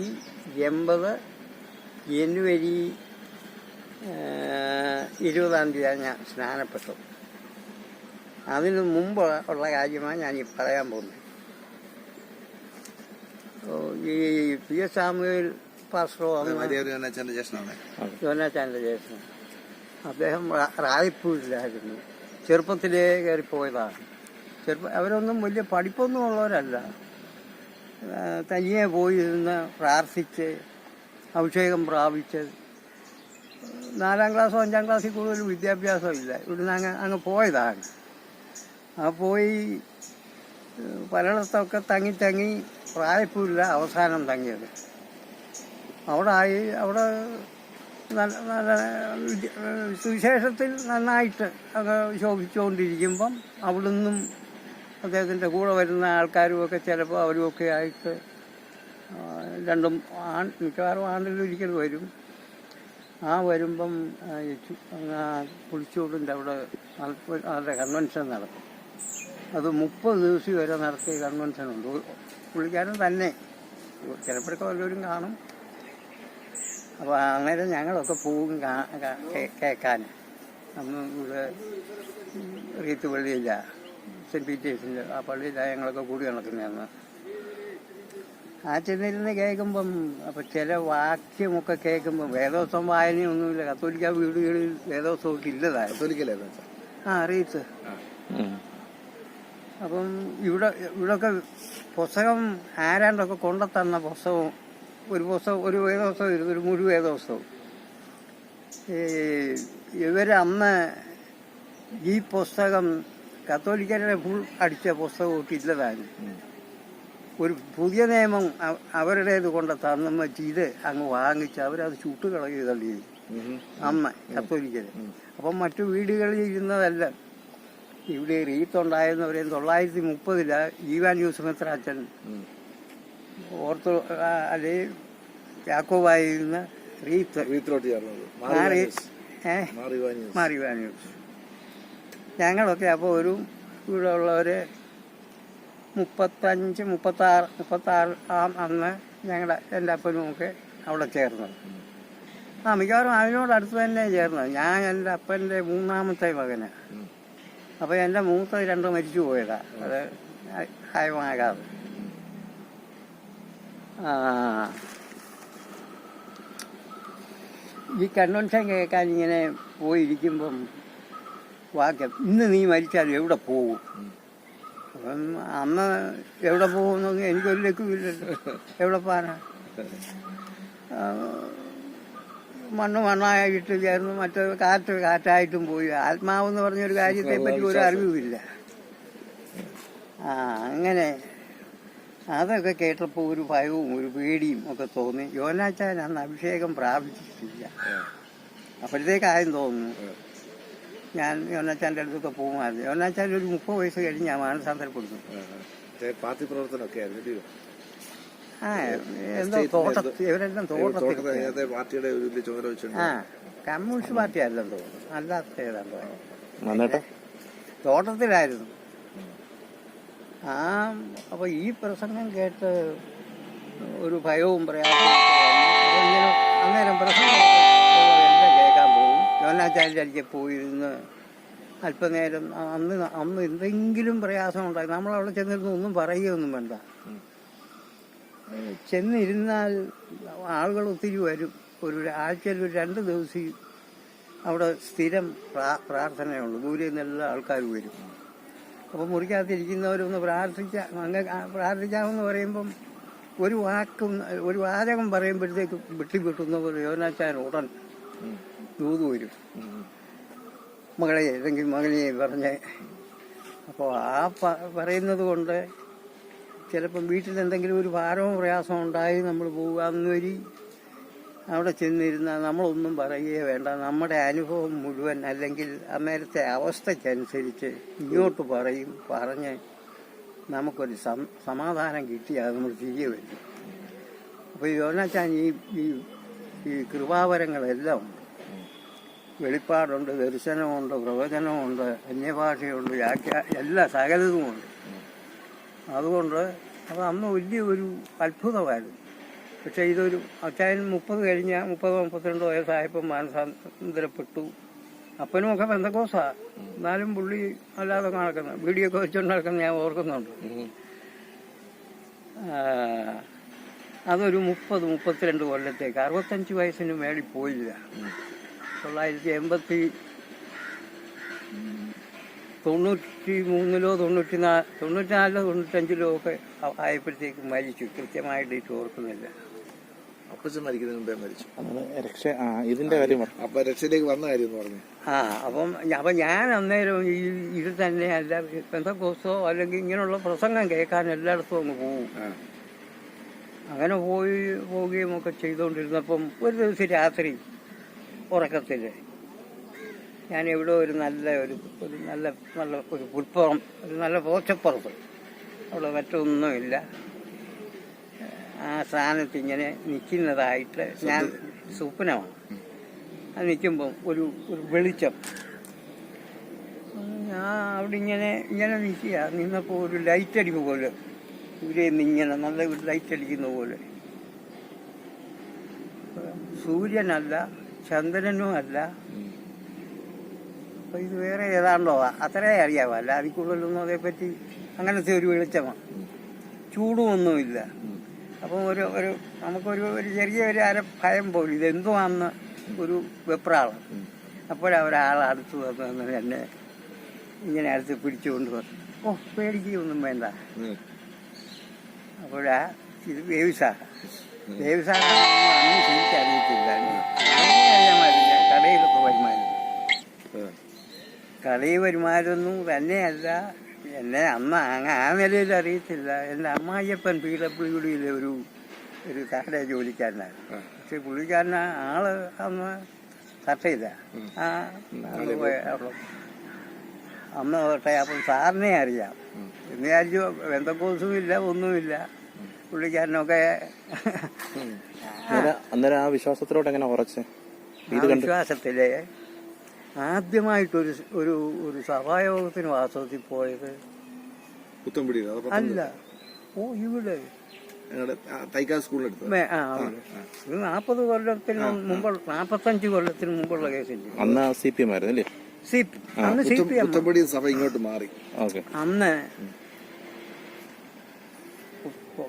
തൊള്ളായിരത്തി എൺപത് ജനുവരി ഇരുപതാം തീയതിയാണ് ഞാൻ സ്നാനപ്പെട്ടത് അതിന് മുമ്പ് ഉള്ള കാര്യമാണ് ഞാൻ ഈ പറയാൻ പോകുന്നത്. ഈ പി എസ് സാമുവേൽ പാസ്റ്ററോ ജ്യേഷ്ഠൻ. അദ്ദേഹം റായ്പൂരിലായിരുന്നു. ചെറുപ്പത്തിലേ കയറിപ്പോയതാണ്. ചെറുപ്പം അവരൊന്നും വലിയ പഠിപ്പൊന്നും ഉള്ളവരല്ല. തനിയെ പോയിരുന്ന് പ്രാർത്ഥിച്ച് അഭിഷേകം പ്രാപിച്ച്. നാലാം ക്ലാസ്സോ അഞ്ചാം ക്ലാസ്സിൽ കൂടുതൽ വിദ്യാഭ്യാസം ഇല്ല ഇവിടുന്ന് അങ്ങ് അങ്ങ് പോയതാണ്. ആ പോയി പലയിടത്തൊക്കെ തങ്ങി തങ്ങി പ്രായപ്പൂരില്ല അവസാനം തങ്ങിയത്. അവിടെ ആയി അവിടെ നല്ല നല്ല സുവിശേഷത്തിൽ നന്നായിട്ട് അങ്ങ് ശോഭിച്ചുകൊണ്ടിരിക്കുമ്പം അവിടുന്നും അദ്ദേഹത്തിന്റെ കൂടെ വരുന്ന ആൾക്കാരുമൊക്കെ ചിലപ്പോൾ അവരുമൊക്കെ ആയിട്ട് രണ്ടും ആൺ മിക്കവാറും ആണ്ടിലൊരിക്കൽ വരും. ആ വരുമ്പം പുളിച്ചൂടിന്റെ അവിടെ അവരുടെ കൺവെൻഷൻ നടക്കും. അത് മുപ്പത് ദിവസം വരെ നടത്തിയ കൺവെൻഷൻ ഉണ്ട്. പുള്ളിക്കാരൻ തന്നെ. ചിലപ്പോഴൊക്കെ വല്ലവരും കാണും. അപ്പോൾ അന്നേരം ഞങ്ങളൊക്കെ പോകും കേൾക്കാൻ. അന്ന് ഇവിടെ റീത്ത് പള്ളിയില്ല സെന്റ് പീറ്റേഴ്സിന്റെ ആ പള്ളിയിലാണ് ഞങ്ങളൊക്കെ കൂടി നടക്കുന്നതെന്ന് ആ ചെന്നിരുന്ന് കേൾക്കുമ്പം അപ്പം ചില വാക്യമൊക്കെ കേൾക്കുമ്പം വേദോത്സവം വായനയൊന്നുമില്ല. കത്തോലിക്ക വീടുകളിൽ വേദോത്സവമൊക്കെ ഇല്ലതായി കത്തോലിക്കലായിരുന്നു ആ റീത്ത് അപ്പം ഇവിടെ ഇവിടൊക്കെ പുസ്തകം ആരാണ്ടൊക്കെ കൊണ്ടെത്തന്ന പുസ്തകം ഒരു പുസ്തകം ഒരു വേദോത്സവം ഇരുന്നു ഒരു മുഴു വേദോത്സവം ഈ ഇവരന്ന് ഈ പുസ്തകം കത്തോലിക്കരുടെ ഫുൾ അടിച്ച പുസ്തകം ഇല്ലതാണ് ഒരു പുതിയ നിയമം അവ- അവരുടേത് കൊണ്ട് തന്നമ്മ ചെയ്ത് അങ്ങ് വാങ്ങിച്ച് അവരത് ചുട്ടുകളയുക തള്ളിയത് അമ്മ കത്തോലിക്കര്. അപ്പം മറ്റു വീടുകളിൽ ഇരുന്നതല്ല. ഇവിടെ റീത്തുണ്ടായെന്ന് പറയുന്നത് തൊള്ളായിരത്തി മുപ്പതിൽ ഈവാൻ യൂസഫത്ര അച്ഛൻ ഓർത്തോ അല്ലെ യാക്കോബായിരുന്ന റീത്ത്. റീത്തോട്ട് ചേർന്നത് മാറി മാറിവാൻ യൂസ് ഞങ്ങളൊക്കെ അപ്പോൾ ഒരു ഇവിടെ ഉള്ളവർ മുപ്പത്തഞ്ച് മുപ്പത്താറ് മുപ്പത്താറ് ആ അന്ന് ഞങ്ങളുടെ എന്റെ അപ്പനും ഒക്കെ അവിടെ ചേർന്നത്. ആ മിക്കവാറും അതിനോട് അടുത്ത് തന്നെ ചേർന്നത്. ഞാൻ എന്റെ അപ്പന്റെ മൂന്നാമത്തെ മകന്. അപ്പോൾ എന്റെ മൂത്ത രണ്ട് മരിച്ചു പോയതാ. അത് ഹായമാകാതെ ഈ കൺവെൻഷൻ കേൾക്കാൻ ഇങ്ങനെ പോയിരിക്കുമ്പം വാക്യം ഇന്ന് നീ മരിച്ചാൽ എവിടെ പോകും അപ്പം അന്ന് എവിടെ പോകുന്നൊന്നും എനിക്കൊരു ലക്കുമില്ലല്ലോ. എവിടെ പാന മണ്ണ് മണ്ണായിട്ട് ചേർന്ന് മറ്റേ കാറ്റ് കാറ്റായിട്ടും പോയി. ആത്മാവെന്ന് പറഞ്ഞൊരു കാര്യത്തെ പറ്റി ഒരു അറിവുമില്ല. ആ അങ്ങനെ അതൊക്കെ കേട്ടപ്പോൾ ഒരു ഭയവും ഒരു പേടിയും ഒക്കെ തോന്നി. യോനാച്ചാൻ അന്ന് അഭിഷേകം പ്രാപിച്ചിട്ടില്ല. അപ്പോഴത്തേക്കായും തോന്നുന്നു. ഞാൻ യോനാച്ചാന്റെ അടുത്തൊക്കെ പോകുമായിരുന്നു യോനാച്ചാൻ ഒരു മുപ്പത് വയസ്സ് കഴിഞ്ഞ് ഞാൻ മാനസാന്തരപ്പെടുന്നു പാർട്ടി പ്രവർത്തനമൊക്കെ ആയിരുന്നു? ആ എന്തോ തോട്ടത്തിൽ ഇവരെല്ലാം തോട്ടത്തിൽ പാർട്ടിയുടെ ആ കമ്മ്യൂണിസ്റ്റ് പാർട്ടി ആയിരുന്നു തോന്നുന്നു. അല്ലാത്ത ഏതാണ്ടോ. തോട്ടത്തിലായിരുന്നു. ആ അപ്പൊ ഈ പ്രസംഗം കേട്ട് ഒരു ഭയവും പ്രയാസവും അരികെ പോയിരുന്ന്. അല്പനേരം അന്ന് അന്ന് എന്തെങ്കിലും പ്രയാസം ഉണ്ടായി നമ്മൾ അവിടെ ചെന്നിരുന്ന് ഒന്നും പറയുകയൊന്നും വേണ്ട. ചെന്നിരുന്നാൽ ആളുകൾ ഒത്തിരി വരും. ഒരു ആഴ്ചയിൽ ഒരു രണ്ട് ദിവസം അവിടെ സ്ഥിരം പ്രാ- പ്രാർത്ഥനയുള്ളൂ. ദൂരെ നിന്നെല്ലാം ആൾക്കാർ വരും. അപ്പോൾ മുറിക്കകത്തിരിക്കുന്നവരൊന്ന് പ്രാർത്ഥിച്ച അങ്ങ് പ്രാർത്ഥിക്കാമെന്ന് പറയുമ്പം ഒരു വാക്കും ഒരു വാചകം പറയുമ്പോഴത്തേക്ക് വെട്ടിവിട്ടുന്നവർ യോനാച്ചാൻ ഉടൻ ദൂത് വരും മകളെ അല്ലെങ്കിൽ മകനെ പറഞ്ഞ് അപ്പോൾ ആ പറയുന്നത് കൊണ്ട് ചിലപ്പം വീട്ടിൽ എന്തെങ്കിലും ഒരു ഭാരവും പ്രയാസവും ഉണ്ടായി നമ്മൾ പോകാമെന്ന് വരി അവിടെ ചെന്നിരുന്നാൽ നമ്മളൊന്നും പറയുകയേ വേണ്ട. നമ്മുടെ അനുഭവം മുഴുവൻ അല്ലെങ്കിൽ അന്നേരത്തെ അവസ്ഥയ്ക്കനുസരിച്ച് ഇങ്ങോട്ട് പറയും പറഞ്ഞ് നമുക്കൊരു സമാധാനം കിട്ടിയാൽ നമ്മൾ തിരികെ വരും. അപ്പോൾ യോനാച്ചാൻ ഈ ഈ ഈ കൃപാവരങ്ങളെല്ലാം വെളിപ്പാടുണ്ട് ദർശനമുണ്ട് പ്രവചനമുണ്ട് അന്യഭാഷയുണ്ട് വ്യാഖ്യ എല്ലാ സകലതുമുണ്ട്. അതുകൊണ്ട് അത് അന്ന് വലിയ ഒരു അത്ഭുതമായിരുന്നു. പക്ഷേ ഇതൊരു അച്ചായൻ മുപ്പത് കഴിഞ്ഞ മുപ്പത് മുപ്പത്തിരണ്ട് വയസ്സായപ്പോൾ മാനസാന്തരപ്പെട്ടു. അപ്പനുമൊക്കെ ബന്ധക്കോസാ എന്നാലും പുള്ളി അല്ലാതെ നടക്കുന്നത് വീഡിയോ ഒക്കെ വെച്ചുകൊണ്ട് നടക്കുന്നത് ഞാൻ ഓർക്കുന്നുണ്ട്. അതൊരു മുപ്പത് മുപ്പത്തിരണ്ട് കൊല്ലത്തേക്ക് അറുപത്തഞ്ച് വയസ്സിന് മേളിൽ പോയില്ല. തൊള്ളായിരത്തി എൺപത്തി തൊണ്ണൂറ്റി മൂന്നിലോ തൊണ്ണൂറ്റി നാ തൊണ്ണൂറ്റിനാലിലോ തൊണ്ണൂറ്റഞ്ചിലോ ഒക്കെ ആയപ്പോഴത്തേക്ക് മരിച്ചു. കൃത്യമായിട്ട് ഡേറ്റ് ഓർക്കുന്നില്ല. അപ്പച്ചൻ മരിക്കുന്നതിന് മുമ്പേ മരിച്ചു. നമ്മൾ രക്ഷ ഇതിന്റെ കാര്യം പറ അപ്പൊ രക്ഷയിലേക്ക് വന്ന കാര്യം എന്ന് പറഞ്ഞു. ആ അപ്പം അപ്പം ഞാൻ അന്നേരം ഈ ഇത് തന്നെയല്ല ബന്ധക്കോസോ അല്ലെങ്കിൽ ഇങ്ങനെയുള്ള പ്രസംഗം കേൾക്കാൻ എല്ലായിടത്തും അങ്ങ് പോകും അങ്ങനെ പോയി പോവുകയും ഒക്കെ ചെയ്തുകൊണ്ടിരുന്നപ്പം ഒരു ദിവസം രാത്രി ഉറക്കത്തിൽ. ഞാൻ എവിടെ ഒരു നല്ല ഒരു ഒരു നല്ല നല്ല ഒരു പുൽപ്പുറം ഒരു നല്ല പോച്ചപ്പുറത്ത് അവിടെ മറ്റൊന്നുമില്ല. ആ സ്ഥാനത്ത് ഇങ്ങനെ നിൽക്കുന്നതായിട്ട് ഞാൻ സ്വപ്നമാണ്. അത് നിൽക്കുമ്പം ഒരു ഒരു വെളിച്ചം. ഞാൻ അവിടെ ഇങ്ങനെ ഇങ്ങനെ നിൽക്കുക. നിന്നപ്പോൾ ഒരു ലൈറ്റ് അടിക്കുക പോലെ. ഇവിടെ നിന്ന് ഇങ്ങനെ നല്ല ഒരു ലൈറ്റ് അടിക്കുന്ന പോലെ. സൂര്യനല്ല ചന്ദ്രനും അല്ല. അപ്പൊ ഇത് വേറെ ഏതാണ്ടോ അത്രേ അറിയാവോ? അല്ല അതിൽ കൂടുതലൊന്നും അതേപ്പറ്റി അങ്ങനത്തെ ഒരു വെളിച്ചമാണ് ചൂടുമൊന്നുമില്ല. അപ്പം ഒരു ഒരു നമുക്കൊരു ഒരു ചെറിയ ഒരു അര ഭയം പോലും. ഇതെന്തുവാന്ന് ഒരു വെപ്രാളം. അപ്പോഴവരാൾ അടുത്ത് വന്ന് എന്നെ ഇങ്ങനെ അടുത്ത് പിടിച്ചുകൊണ്ട് വന്നു. ഓ പേടിക്കൊന്നും വേണ്ട. അപ്പോഴാ ഇത് വേവിസാ വേവിസാ അന്ന് ശരിക്കറിയത്തില്ല കടയിലൊക്കെ. കടയിൽ തന്നെയല്ല. എന്നെ അമ്മ അങ്ങ് ആ നിലയിൽ അറിയത്തില്ല. എന്റെ അമ്മായിയപ്പൻ പി ഡബ്ല്യു ഡിയിലെ ഒരു ഒരു ജോലിക്കാരനായിരുന്നു ആ. പക്ഷെ പുള്ളിക്കാരൻ ആൾ അന്ന് തട്ടയില്ല. ആ അന്ന് തൊട്ടേ അപ്പം സാറിനെ അറിയാം. എന്ന് വിചാരിച്ചു എന്തൊക്കെ ഇല്ല ഒന്നുമില്ല. പുള്ളിക്കാരനൊക്കെ അന്നേരം അന്നേരം ആ വിശ്വാസത്തിലോട്ട് എങ്ങനെ ഉറച്ച്? വിശ്വാസത്തിൽ ആദ്യമായിട്ടൊരു ഒരു ഒരു സഭായോഗത്തിന് വാസ്തവത്തിൽ പോയത് കുത്തമ്പിടി അല്ല. ഓ ഇവിടെ. ഇത് നാൽപ്പത് കൊല്ലത്തിന് മുമ്പ് നാപ്പത്തഞ്ച് കൊല്ലത്തിന് മുമ്പുള്ള കേസിന്റെ അന്ന് സി പി എം ആയിരുന്നു അന്ന് സി പി എം. സഭ ഇങ്ങോട്ട് മാറി. ഓക്കെ. അന്ന്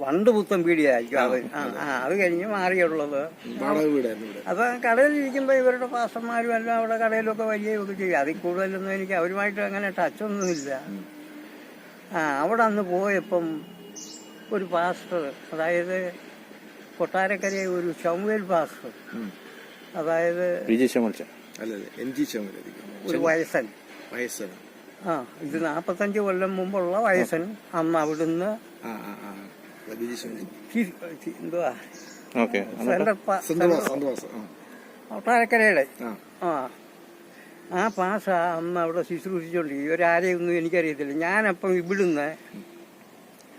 പണ്ട് പുത്തൻ പീടിയായിരിക്കും അത്. ആ ആ, അത്. കഴിഞ്ഞ് മാറിയുള്ളത്. വാടക വീടായിരുന്നു ഇവിടെ. അപ്പൊ കടയിലിരിക്കുമ്പോ ഇവരുടെ പാസ്റ്റർമാരും എല്ലാം അവിടെ കടയിലൊക്കെ വരികയൊക്കെ ചെയ്യും. അതിൽ കൂടുതലൊന്നും എനിക്ക് അവരുമായിട്ട് അങ്ങനെ ടച്ചൊന്നുമില്ല ആ അവിടെ അന്ന് പോയപ്പം ഒരു പാസ്റ്റർ അതായത് കൊട്ടാരക്കരയെ ഒരു ചമുവേൽ പാസ്റ്റർ. അതായത് അല്ലല്ലേ എൻ ജി ഒരു വയസ്സൻ. വയസ്സൻ. ആ ഇത് നാൽപ്പത്തഞ്ച് കൊല്ലം മുമ്പുള്ള വയസ്സൻ അന്ന് അവിടുന്ന് ആ ആ. എന്തുവാ? ഓക്കെ സന്തോഷം ആ. ആ പാസ അന്ന് അവിടെ ശുശ്രൂഷിച്ചുകൊണ്ടിരിക്കും ഒരാരെയൊന്നും എനിക്കറിയത്തില്ല. ഞാനപ്പം ഇവിടുന്ന്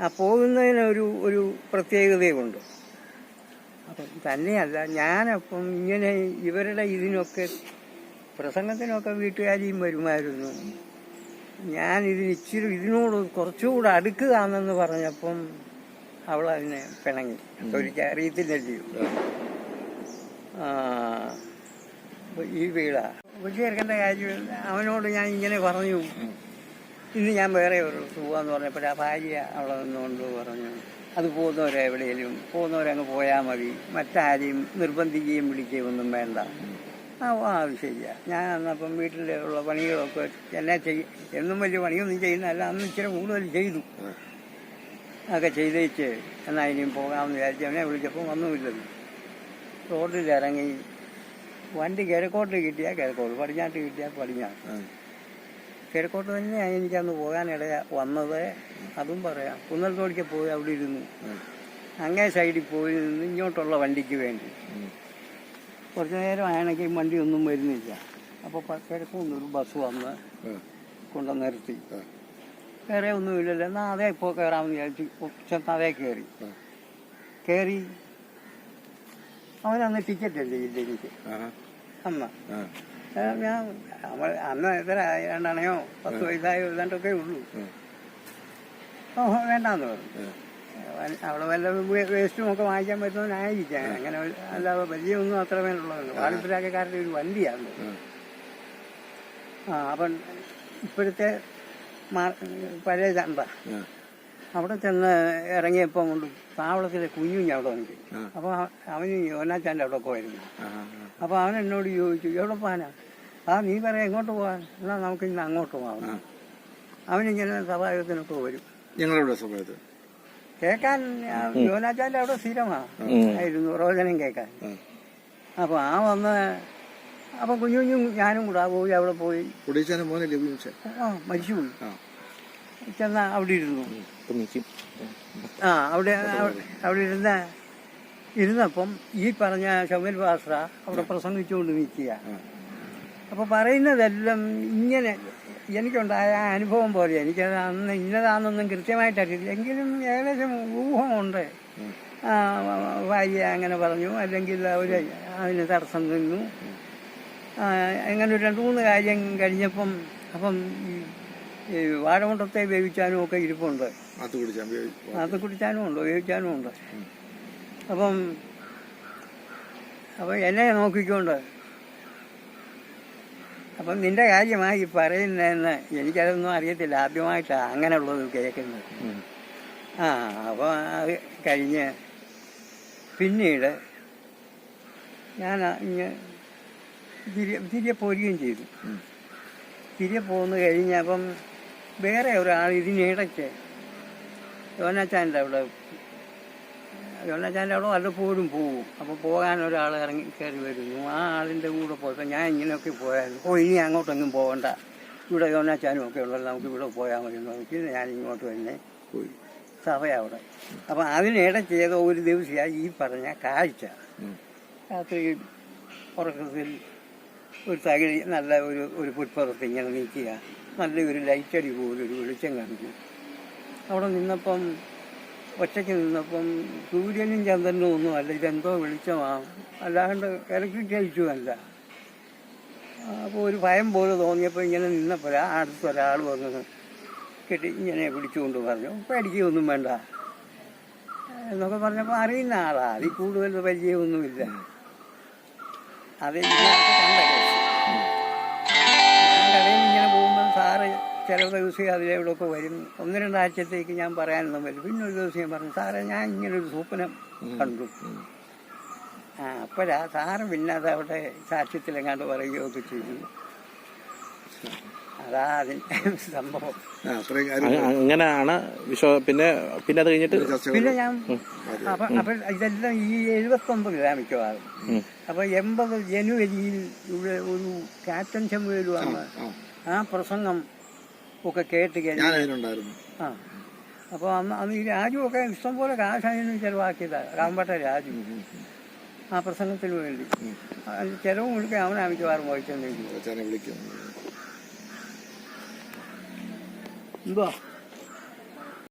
ആ പോകുന്നതിന് ഒരു ഒരു പ്രത്യേകതയുണ്ട് അപ്പം തന്നെയല്ല ഞാനപ്പം ഇങ്ങനെ ഇവരുടെ ഇതിനൊക്കെ പ്രസംഗത്തിനൊക്കെ വീട്ടുകാരിയും വരുമായിരുന്നു. ഞാൻ ഇതിന് ഇച്ചിരി ഇതിനോട് കുറച്ചുകൂടെ അടുക്കുകയാണെന്ന് പറഞ്ഞപ്പം അവൾ അതിനെ പിണങ്ങി ഒരിക്കൽ അറിയത്തില്ലല്ലോ ഈ വീട. വിളിച്ചേർക്കേണ്ട കാര്യം അവനോട് ഞാൻ ഇങ്ങനെ പറഞ്ഞു. ഇന്ന് ഞാൻ വേറെ ഒരു പോവാന്ന് പറഞ്ഞപ്പോൾ ആ ഭാര്യ അവിടെ നിന്നുകൊണ്ട് പറഞ്ഞു അത് പോകുന്നവരെ എവിടെയെങ്കിലും പോകുന്നവരങ്ങ് പോയാൽ മതി. മറ്റാരെയും നിർബന്ധിക്കുകയും വിളിക്കുകയും ഒന്നും വേണ്ട. ആ ആ, അത് ശരിയാ. ഞാൻ അന്നപ്പം വീട്ടിലുള്ള പണികളൊക്കെ എന്നെ ചെയ്യും എന്നും വലിയ പണിയൊന്നും ചെയ്യുന്നതല്ല അന്ന് ഇച്ചിരി കൂടുതൽ ചെയ്തു. ഒക്കെ ചെയ്തേച്ച് എന്നാൽ ഇനിയും പോകാമെന്ന് വിചാരിച്ചു അവനെ വിളിച്ചപ്പോൾ റോഡിൽ ഇറങ്ങി. വണ്ടി കിഴക്കോട്ട് കിട്ടിയാൽ കിഴക്കോട്ട് പടിഞ്ഞാട്ട് കിട്ടിയാൽ പടിഞ്ഞാട്ട്. കിഴക്കോട്ട് തന്നെയാണ് എനിക്കന്ന് പോകാനിടയ വന്നത്. അതും പറയാം. കുന്നൽത്തോടിക്ക് പോയി അവിടെ ഇരുന്നു. അങ്ങേ സൈഡിൽ പോയി നിന്ന് ഇങ്ങോട്ടുള്ള വണ്ടിക്ക് വേണ്ടി. കുറച്ചു നേരം ആണെങ്കിൽ വണ്ടി ഒന്നും വരുന്നില്ല അപ്പോൾ കിഴക്കൊന്നൊരു ബസ് വന്ന് കൊണ്ടു നിർത്തി. വേറെ ഒന്നുമില്ലല്ലോ. എന്നാൽ അതേ ഇപ്പോൾ കയറാമെന്ന് വിചാരിച്ചു. ചെന്ന് അതേ കയറി കയറി അവനന്ന് ടിക്കറ്റ് അല്ലേ ഇല്ല എനിക്ക്. അന്ന് ഞാൻ നമ്മൾ അന്ന് എത്ര രണ്ടണയോ പത്ത് വയസ്സായോ ഏതാണ്ടൊക്കെ ഉള്ളൂ. വേണ്ടാന്ന് പറഞ്ഞു. അവിടെ വല്ല വേസ്റ്റും ഒക്കെ വാങ്ങിക്കാൻ പറ്റുന്നവനായിരിക്കാം. അങ്ങനെ അല്ലാതെ വലിയ ഒന്നും അത്ര വേണ്ടുള്ളതല്ല വാണിപ്പിലാക്കാരുടെ ഒരു വണ്ടിയാണ്. ആ അപ്പം ഇപ്പോഴത്തെ പഴയ ചന്ത. അവിടെ ചെന്ന് ഇറങ്ങിയപ്പോ കൊണ്ട് താവളത്തിലെ കുഞ്ഞുഞ്ഞ് അവിടെ വന്നു. അപ്പൊ അപ്പോൾ അവന് യോനാച്ചാന്റെ അവിടെ പോയിരുന്നു. അപ്പോൾ അവൻ എന്നോട് ചോദിച്ചു എവിടെ പോകാനാ? ആ നീ പറയാം എങ്ങോട്ട് പോകാൻ? എന്നാൽ നമുക്ക് ഇന്ന് അങ്ങോട്ട് പോകാം. അവനിങ്ങനെ സഭായോഗത്തിനൊക്കെ വരും. ഞങ്ങളുടെ സമയത്ത് കേൾക്കാൻ യോനാച്ചാന്റെ അവിടെ സ്ഥിരമാണ് ഉം. ആയിരുന്നു പ്രവചനം കേൾക്കാൻ. അപ്പൊ അപ്പോൾ ആ വന്ന് അപ്പം കുഞ്ഞു കുഞ്ഞും ഞാനും കൂടെ പോയി അവിടെ പോയി. കുടീച്ചാന്റെ മോനെ ലഭിച്ച ആ മരിച്ചുപോയി. ചെന്ന അവിടെ ഇരുന്നു. ആ അവിടെ അവിടെ- ഇരുന്ന ഇരുന്നപ്പം ഈ പറഞ്ഞ ഷമൽ പാസ്ര അവിടെ പ്രസംഗിച്ചുകൊണ്ട് നിൽക്കുക. അപ്പൊ അപ്പോൾ പറയുന്നതെല്ലാം ഇങ്ങനെ എനിക്കുണ്ടായ അനുഭവം പോലെ എനിക്കത് അന്ന് ഇന്നതാണെന്നൊന്നും കൃത്യമായിട്ട് അറിയില്ല. എങ്കിലും ഏകദേശം ഊഹമുണ്ട്. ഭാര്യ അങ്ങനെ പറഞ്ഞു. അല്ലെങ്കിൽ അവർ അതിന് തടസ്സം നിന്നു. അങ്ങനെ ഒരു രണ്ട് മൂന്ന് കാര്യം കഴിഞ്ഞപ്പം അപ്പം ഈ വാഴമുണ്ടത്തെ വേവിച്ചാനും ഒക്കെ ഇരിപ്പുണ്ട്. അത് കുടിച്ചാനും ഉണ്ട് വേവിക്കാനും ഉണ്ട്. അപ്പം അപ്പം എന്നെ നോക്കിക്കൊണ്ട് അപ്പം നിന്റെ കാര്യമായി പറയുന്നതെന്ന് എനിക്കതൊന്നും അറിയത്തില്ല. ആദ്യമായിട്ടാണ് അങ്ങനെയുള്ളത് കേൾക്കുന്നത്. ആ അപ്പോൾ അത് കഴിഞ്ഞ് പിന്നീട് ഞാൻ ഇങ്ങനെ തിരികെ തിരികെ പോരുകയും ചെയ്തു. തിരികെ പോന്ന് കഴിഞ്ഞപ്പം വേറെ ഒരാൾ ഇതിനിടയ്ക്ക് യോനാച്ചാന്റെ അവിടെ യോനാച്ചാന്റെ അവിടെ വല്ലപ്പോഴും പോകും അപ്പോൾ പോകാൻ ഒരാൾ ഇറങ്ങി കയറി വരുന്നു. ആ ആളിന്റെ കൂടെ പോയപ്പോൾ ഞാൻ ഇങ്ങനെയൊക്കെ പോയാലും ഓ ഇനി അങ്ങോട്ടൊന്നും പോകണ്ട. ഇവിടെ യോനാച്ചാനും ഒക്കെ ഉള്ളത് നമുക്ക് ഇവിടെ പോയാൽ മതി നോക്കി ഞാൻ ഇങ്ങോട്ട് തന്നെ പോയി. സഭ അവിടെ അപ്പം അതിനിടയ്ക്ക് ഏതോ ഒരു ദിവസമായി ഈ പറഞ്ഞ കാഴ്ച. രാത്രി ഉറക്കത്തിൽ ഒരു തകഴി നല്ല ഒരു ഒരു പുൽപ്പുറത്ത് ഇങ്ങനെ നിൽക്കുക നല്ല ഒരു ലൈറ്റടി പോലെ ഒരു വെളിച്ചം കാണിച്ചു അവിടെ നിന്നപ്പം ഒറ്റയ്ക്ക് നിന്നപ്പം സൂര്യനും ചന്ദ്രനും ഒന്നും അല്ല ഇതെന്തോ വെളിച്ചമാണ് അല്ലാണ്ട് ഇലക്ട്രിക് ലൈറ്റും അല്ല. അപ്പോൾ ഒരു ഭയം പോലെ തോന്നിയപ്പോൾ ഇങ്ങനെ നിന്നപ്പോൾ അടുത്ത് ഒരാൾ വന്ന് കെട്ടി ഇങ്ങനെ പിടിച്ചുകൊണ്ട് പറഞ്ഞു പേടിക്കുകയൊന്നും വേണ്ട. എന്നൊക്കെ പറഞ്ഞപ്പോൾ അറിയുന്ന ആളാണ് അതിൽ കൂടുതൽ പരിചയമൊന്നുമില്ല. അത് ഇതിനകത്ത് ചില ദിവസം അതിലെവിടെയൊക്കെ വരും. ഒന്ന് രണ്ടാഴ്ചത്തേക്ക് ഞാൻ പറയാനൊന്നും വരും പിന്നെ ഒരു ദിവസം ഞാൻ പറഞ്ഞു സാറേ ഞാൻ ഇങ്ങനെ ഒരു സ്വപ്നം കണ്ടു. ആ അപ്പോഴാ സാറ് പിന്നെ അത് അവിടെ സാക്ഷ്യത്തിലെങ്ങാണ്ട് പറയുകയൊക്കെ ചെയ്തു. അതാ അതിന്റെ സംഭവം. അങ്ങനെയാണ് വിശ്വാ പിന്നെ പിന്നെ അത് കഴിഞ്ഞിട്ട് പിന്നെ ഞാൻ അപ്പൊ അപ്പൊ ഇതെല്ലാം ഈ എഴുപത്തൊമ്പതിലാണ് മിക്കവാറും. അപ്പൊ എൺപത് ജനുവരിയിൽ ഇവിടെ ഒരു ക്യാപ്റ്റൻ ആ. ആ പ്രസംഗം ഒക്കെ കേട്ട് കഴിഞ്ഞു. ആ. അപ്പോൾ അന്ന് അന്ന് ഈ രാജുവൊക്കെ ഇഷ്ടംപോലെ കാശായിരുന്നു ചിലവാക്കിയതാണ് രാമ്പട്ട രാജു. ആ പ്രസംഗത്തിന് വേണ്ടി. ചെലവ് മുഴുക്കെ അവനാ മിക്കവാറും വഹിച്ചെന്നിരിക്കും എന്തോ? എന്തുവാ